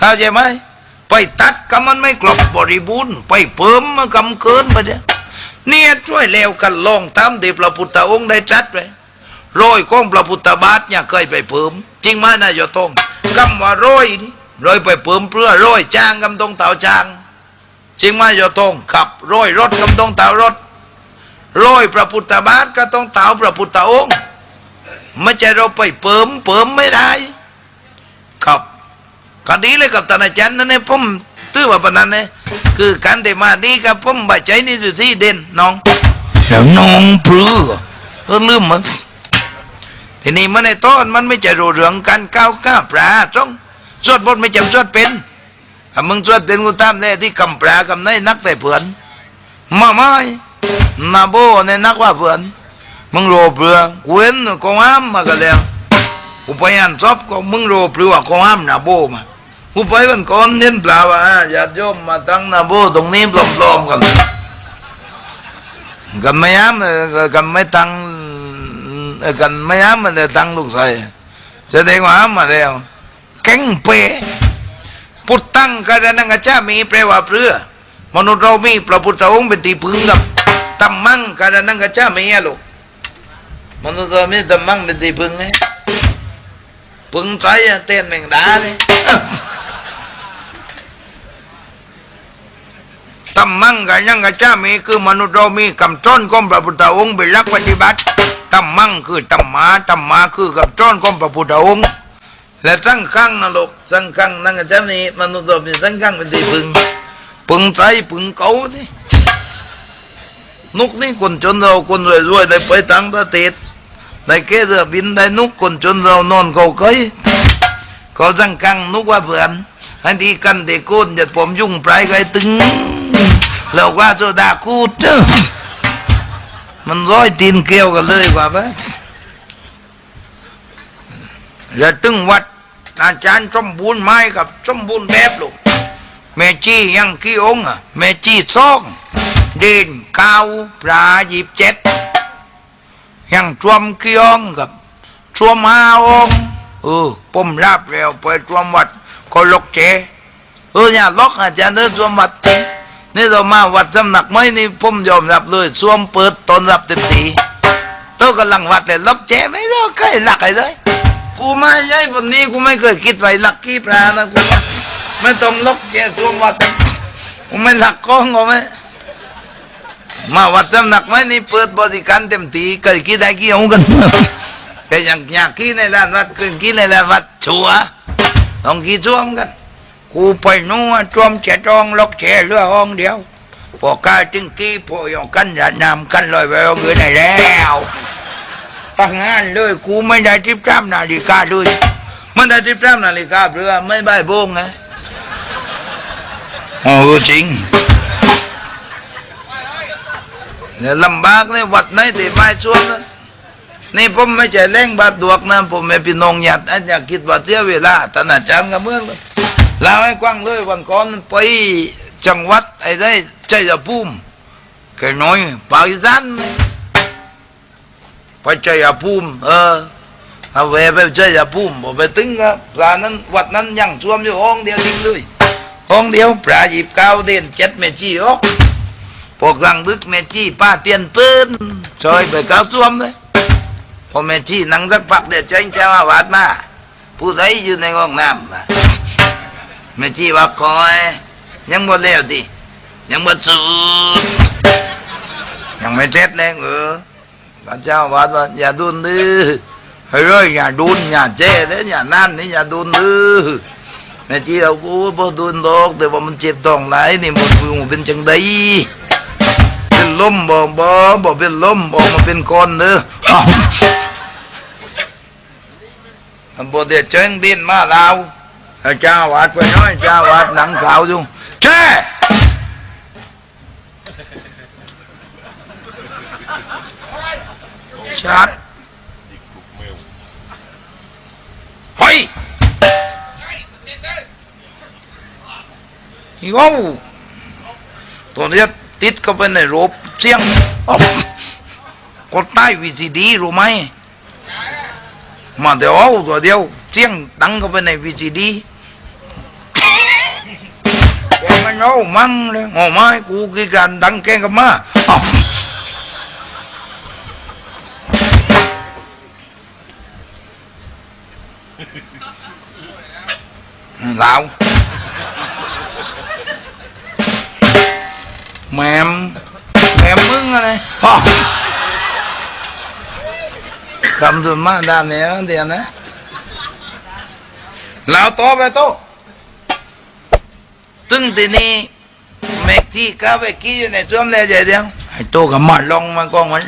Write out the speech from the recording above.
เข้าใจไหมไปตัดก็มันไม่กรบบริบูรณ์ไปเพิ่มมันกำเกินไปเนี่ยเนี่ยช่วยแล้วกันลองทำที่พระพุทธองค์ได้ตรัดไว้โรยของพระพุทธบาทเนี่ยเคยไปเพิ่มจริงไหมนายโยตงคำว่าโรยนี่โรยไปเพิ่มเพื่อโรยจ้างกำตรงเต่าจ้าง จริงไหมโยตงขับโรยรถกำตรงเต่ารถโรยพระพุทธบาทก็ต้องเต่าพระพุทธองค์ไม่ใช่เราไปเปิมเปิมไม่ได้ครับ ก็ดีเลยกับตานอาจารย์นั่นเนี่ยผมตื้อว่าปานนั้นเนี่ยคือการเดมาดีกับผมบาใจนี่สุดที่เด่นน้องแล้วน้องพลือเออลืมมั้งทีนี้มันในต้นมันไม่จะรู้เรื่องการก้าวก้าปลาจ้องสวดบทไม่จำสวดเป็นถ้ามึงสวดเป็นกูตามแน่ที่กำปลากำในนักแต่เผื่อนมาไม่นาโบในนักว่าเผื่อนมึงโรเปลือกูเห็นกองอ้ามมากันแล้วกูไปอ่านซอบก็มึงโรปรือว่าเขาห้ามนาโบมา กูไปวันก่อนเน้นเปล่าว่าอะญาติโยมมาตั้งนาโบตรงนี้ปลอมๆกันกันไม่ย้ำเออกันไม่ตั้งเออกันไม่ย้ำมันจะตั้งลูกใส่แสดงว่าห้ามาแล้วแก่งเปพุทธังกระนังกะจ้ามีแปลว่าเพื่อมนุษย์เรามีพระพุทธองค์เป็นที่พึ่งกับตัมมังกระนังกะจ้ามีอะลูกมนุษย์เรามีตัมมังเป็นที่พึ่งไงปึงใจเต้นแมงดาเลย ตัมมังกันยังกะจ้ามีคือมนุษย์เรามีคำจ้นของพระพุทธองค์เป็นหลักปฏิบัติตัมมังคือตัมมาตัมมาคือคำจ้นของพระพุทธองค์และสังขังนะลูกสังขังนั่นกะจ้ามีมนุษย์เรามีสังขังเป็นที่พึงปึงใจปึงเก่าสินุกนี่คนจนเราคนรวยๆได้ไปต่างประเทศได้เกเรือบินได้นุกคนจนเรานอนเขาเคยเขาสังกังนุกว่าเพื่อนอันที่กันเด็กโกนจะผมยุ่งปลายไกตึง แล้วว่าโซดาคูดเจ้ามันร้อยตีนเกลียวกันเลยกว่าปะแล้วตึงวัดอาจารย์สมบูรณ์ไม้กับสมบูรณ์แบบลูกแม่จี้ยังกี่องค์อะแม่จี้ซองเด่นเก้าปลาหยิบเจ็ดยังชวมกียงกับชวมหาองเออผมรับแล้วไปชวมวัดก็ลกเจเอออย่าล็อกอาจารย์เดินชวมวัดจริง นี่เรามาวัดสำนักไหมนี่ผมยอมรับเลยชวมเปิดตอนรับเต็มทีโตกำลังวัดเลยลบเจไม่ได้เคยหลักไอ้เลยกูไม่ใช่วันนี้กูไม่เคยคิดไว้หลักกี้ปลานะกูไม่ต้องลกเจชวมวัดกูไม่หลักกองกูไม่มาวัดสำนักไหมนี่เปิดบริการเต็มทีเคยคิดได้กี่องค์กันแต่อย่างอยากคิดในร้านวัดเคยคิดในร้านวัดชัวต้องคิดช่วมกัน กูไปนู้นช่วมเจ็ดองล็อกเจเรือห้องเดียวพอกาจึงกี้พอยองกันยานำกันลอยไปเอาเงินไหนแล้วตั้งงานเลยกูไม่ได้ทิพย์จ้ำนาฬิกาด้วยไม่ได้ทิพย์จ้ำนาฬิกาเรือไม่ใบโบงไงโอ้จริงเนี่ยลำบากเนี่ยวัดไหนที่ไม่ช่วงนั้นนี่ผมไม่ใช่เล่งบาดดวกนะผมไม่พี่นองหยัดอันอยากคิดว่าเสียเวลาท่านาจารย์กับเมืองเลย ลาให้กว้างเลยวันก่อนไปจังหวัดไอ้ได้ใจจะพุ่มแค่น้อยปากีสานนี่ไปใจจะพุ่มเออเอาแวไปใจจะพุ่มบอกไปถึงครับปลานั้นวัดนั้นยังช่วมอยู่ห้องเดียวทิ้งเลยห้องเดียวปลาหยิบเก้าเด่นเจ็ดเมจีออกพวกลังดึกแม่จี้ป้าเตียนปืนซอยไปก้าวท่วมเลยพอแม่จี้นั่งสักพักเดี๋ยวเจ้าเจ้ามาวาดมาผู้ใดอยู่ในห้องน้ำ แม่จีว่าคอย ยังบ่แล้วดิยังบ่สุดยังไม่เสร็จเลยเออพระเจ้าวาดว่าอย่าดุนดื้อเฮ้ยอย่าดุนอย่าเจ๊เลยอย่านั่นนี่อย่าดุนดื้อแม่จีเอากูบ่ดุนดอกแต่ว่ามันเจ็บท้องไหลายนี่มันเป็นจังไดเป็นล้มบ่บ่บ่เป็นล้มบ่มาเป็นก้อนเด้อเอาอันบ่ได้เจิงดินมาลาว เจ้าวาดไปน้อยเจ้าวาดหนังขาวอยู่แช่ชัดเฮ้ยฮิวาตัวเนี้ยติดเข้าไปในรูปเสียงกดใต้วีซีดีรู้ไหมมาเดี๋ยวเอาตัวเดียว เสียงดังเข้าไปในวีซีดีมันเอามั่งเลยงอไม้กูกี่การดังแกงกับมาลาวแมมแมมมึงอะไรอ้าวทำส่วนมากตามเนี้ยเดี๋ยวนะ ลาวตอไปโตตึงทีนี้แม็กที่ก้าไปกี้อยู่ในช่วงแรกเดียวไอ้โตกับมาลองมากองมัน